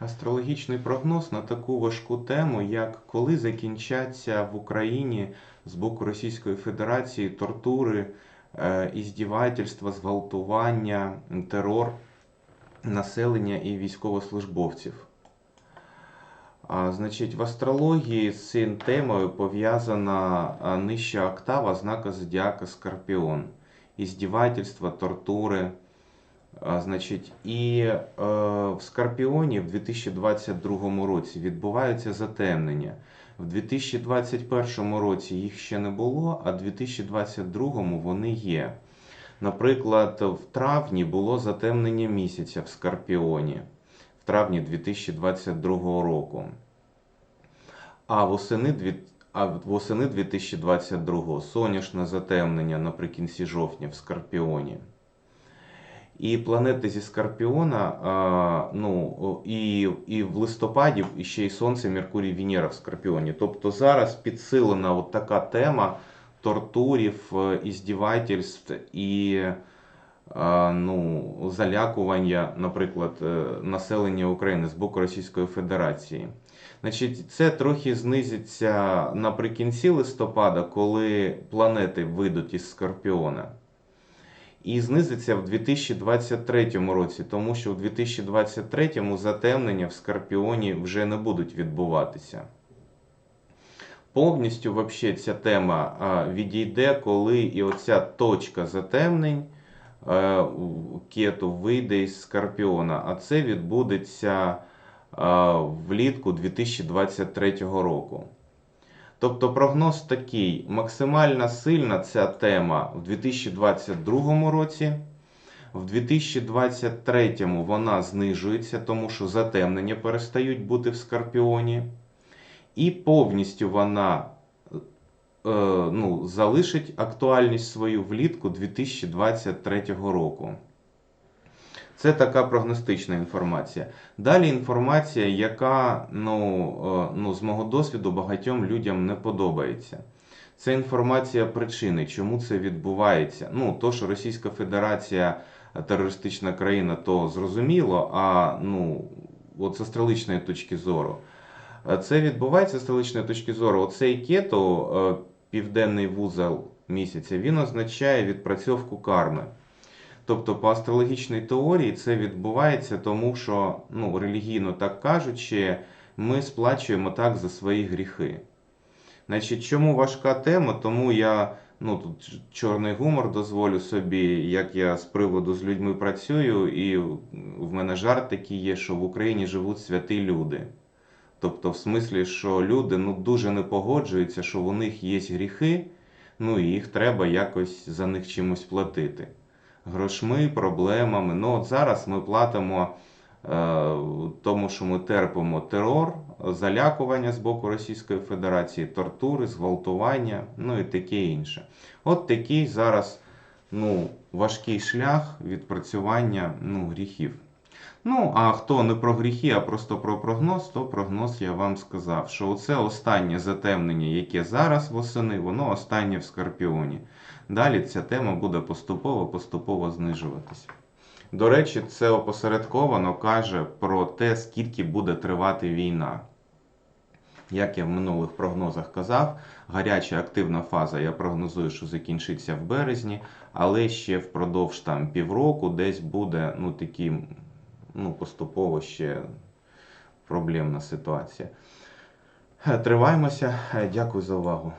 Астрологічний прогноз на таку важку тему, як коли закінчаться в Україні з боку Російської Федерації тортури, е, іздівательства, зґвалтування, терор населення і військовослужбовців. А, Значить, в астрології з цією темою пов'язана нижча октава знака зодіака Скорпіон. Іздівательства, тортури. Значить, і е, в Скорпіоні в 2022 році відбуваються затемнення. В 2021 році їх ще не було, а в 2022 вони є. Наприклад, в травні було затемнення місяця в Скорпіоні в травні 2022 року. А восени, а восени 2022 сонячне затемнення наприкінці жовтня в Скорпіоні. І планети зі Скорпіона, ну, і, і в листопаді ще й Сонце, Меркурій, Венера в Скорпіоні. Тобто зараз підсилена от така тема тортурів, е, іздівательств і ну, залякування, наприклад, е, населення України з боку Російської Федерації. Значить, це трохи знизиться наприкінці листопада, коли планети вийдуть із Скорпіона. І знизиться в 2023 році, тому що в 2023 затемнення в Скорпіоні вже не будуть відбуватися. Повністю вообще ця тема відійде, коли і оця точка затемнень е, кету вийде із Скорпіона, а це відбудеться влітку 2023 року. Тобто прогноз такий: максимально сильна ця тема в 2022 році. В 2023 вона знижується, тому що затемнення перестають бути в Скорпіоні. І повністю вона е, ну, залишить актуальність свою влітку 2023 року. Це така прогностична інформація. Далі інформація, яка ну, е, ну, з мого досвіду багатьом людям не подобається. Це інформація причини, чому це відбувається. Ну, то, що Російська Федерація е, терористична країна, то зрозуміло, а ну, от з астрологічної точки зору. Е, Це відбувається з астрологічної точки зору. Оцей кето, південний вузол місяця, він означає відпрацьовку карми. Тобто, по астрологічній теорії це відбувається, тому що, ну, релігійно так кажучи, ми сплачуємо так за свої гріхи. Значить, чому важка тема? Тому я ну, тут чорний гумор дозволю собі, як я з приводу з людьми працюю, і в мене жарт такий є, що в Україні живуть святі люди. Тобто, в смислі, що люди ну, дуже не погоджуються, що у них є гріхи, ну і їх треба якось за них чимось платити. Грошми, проблемами. Ну, от зараз ми платимо е, тому, що ми терпимо терор, залякування з боку Російської Федерації, тортури, зґвалтування, ну і таке інше. От такий зараз ну, важкий шлях відпрацювання ну, гріхів. Ну, а хто не про гріхи, а просто про прогноз, то прогноз я вам сказав, що оце останнє затемнення, яке зараз восени, воно останнє в Скорпіоні. Далі ця тема буде поступово-поступово знижуватися. До речі, це опосередковано каже про те, скільки буде тривати війна. Як я в минулих прогнозах казав, гаряча активна фаза я прогнозую, що закінчиться в березні, але ще впродовж там півроку десь буде ну, такі, ну, поступово ще проблемна ситуація. Триваємося. Дякую за увагу.